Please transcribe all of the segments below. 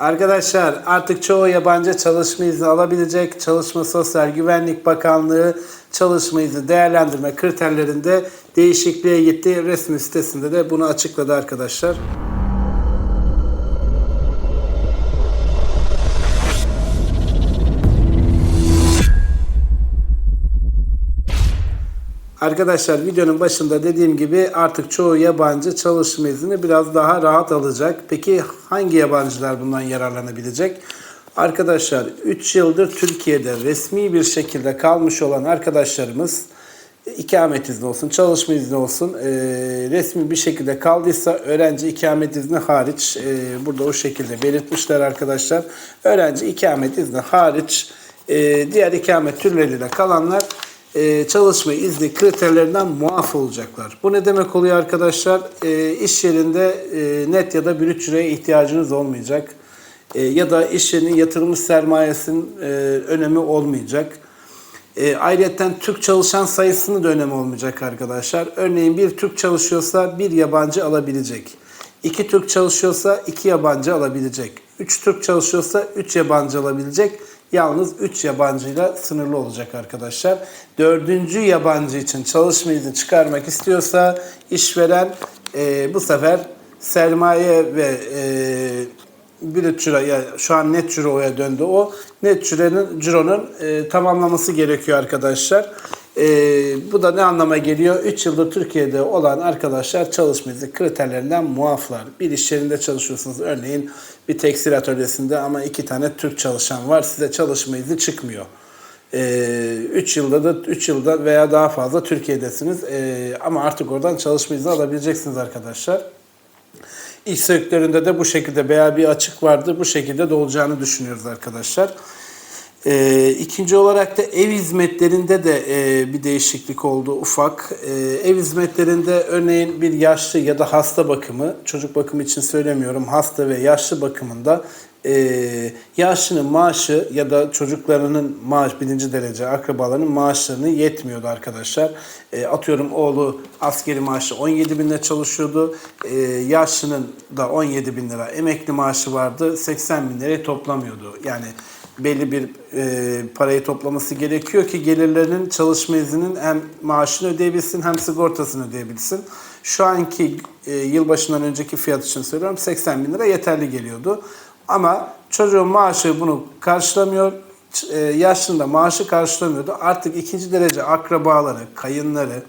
Arkadaşlar artık çoğu yabancı çalışma izni alabilecek. Çalışma Sosyal Güvenlik Bakanlığı çalışma izni değerlendirme kriterlerinde değişikliğe gitti. Resmi sitesinde de bunu açıkladı arkadaşlar. Arkadaşlar videonun başında dediğim gibi artık çoğu yabancı çalışma izni biraz daha rahat alacak. Peki hangi yabancılar bundan yararlanabilecek? Arkadaşlar 3 yıldır Türkiye'de resmi bir şekilde kalmış olan arkadaşlarımız ikamet izni olsun, çalışma izni olsun e, resmi bir şekilde kaldıysa öğrenci ikamet izni hariç e, burada o şekilde belirtmişler arkadaşlar. Öğrenci ikamet izni hariç e, diğer ikamet türleriyle kalanlar e, çalışma izni kriterlerinden muaf olacaklar. Bu ne demek oluyor arkadaşlar? E, iş yerinde e, net ya da brüt cüreye ihtiyacınız olmayacak. E, ya da iş yerinin yatırılmış sermayesinin e, önemi olmayacak. E, ayrıca Türk çalışan sayısının da önemi olmayacak arkadaşlar. Örneğin bir Türk çalışıyorsa bir yabancı alabilecek. İki Türk çalışıyorsa iki yabancı alabilecek. Üç Türk çalışıyorsa üç yabancı alabilecek. Yalnız 3 yabancıyla sınırlı olacak arkadaşlar. Dördüncü yabancı için çalışma izni çıkarmak istiyorsa işveren e, bu sefer sermaye ve e, brüt ciro, yani şu an net ciroya döndü o. Net cironun, cironun e, tamamlaması gerekiyor arkadaşlar. E, bu da ne anlama geliyor? 3 yıldır Türkiye'de olan arkadaşlar çalışma kriterlerinden muaflar. Bir iş yerinde çalışıyorsunuz örneğin bir tekstil atölyesinde ama iki tane Türk çalışan var. Size çalışma izni çıkmıyor. 3 yılda da 3 yılda veya daha fazla Türkiye'desiniz. E, ama artık oradan çalışma izni alabileceksiniz arkadaşlar. İş sektöründe de bu şekilde veya bir açık vardı. Bu şekilde de olacağını düşünüyoruz arkadaşlar. Ee, ikinci olarak da ev hizmetlerinde de e, bir değişiklik oldu ufak. Ee, ev hizmetlerinde örneğin bir yaşlı ya da hasta bakımı, çocuk bakımı için söylemiyorum, hasta ve yaşlı bakımında e, yaşlının maaşı ya da çocuklarının maaş birinci derece akrabalarının maaşlarını yetmiyordu arkadaşlar. E, atıyorum oğlu askeri maaşı 17 bin lira çalışıyordu. E, yaşlının da 17 bin lira emekli maaşı vardı. 80 bin lirayı toplamıyordu. Yani belli bir e, parayı toplaması gerekiyor ki gelirlerinin çalışma izninin hem maaşını ödeyebilsin hem sigortasını ödeyebilsin. Şu anki e, yılbaşından önceki fiyat için söylüyorum 80 bin lira yeterli geliyordu. Ama çocuğun maaşı bunu karşılamıyor. E, yaşlında maaşı karşılamıyordu. Artık ikinci derece akrabaları, kayınları,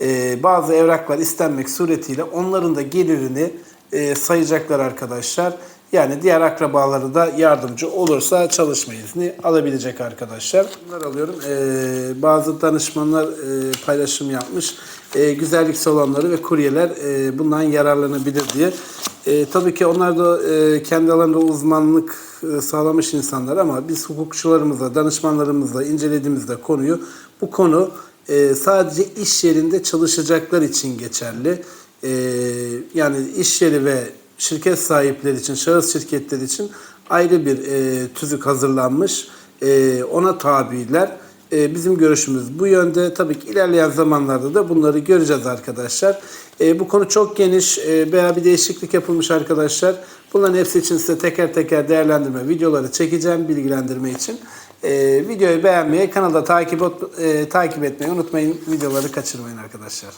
e, bazı evraklar istenmek suretiyle onların da gelirini e, sayacaklar arkadaşlar. Yani diğer akrabaları da yardımcı olursa çalışma izni alabilecek arkadaşlar. Bunlar alıyorum. Ee, bazı danışmanlar e, paylaşım yapmış. E, güzellik salonları ve kuryeler e, bundan yararlanabilir diye. E, tabii ki onlar da e, kendi alanında uzmanlık e, sağlamış insanlar ama biz hukukçularımızla, danışmanlarımızla incelediğimizde konuyu bu konu e, sadece iş yerinde çalışacaklar için geçerli. E, yani iş yeri ve şirket sahipleri için, şahıs şirketleri için ayrı bir e, tüzük hazırlanmış. E, ona tabiler. E, bizim görüşümüz bu yönde. Tabii ki ilerleyen zamanlarda da bunları göreceğiz arkadaşlar. E, bu konu çok geniş e, veya bir değişiklik yapılmış arkadaşlar. Bunların hepsi için size teker teker değerlendirme videoları çekeceğim bilgilendirme için. E, videoyu beğenmeyi, kanalda takip, e, takip etmeyi unutmayın. Videoları kaçırmayın arkadaşlar.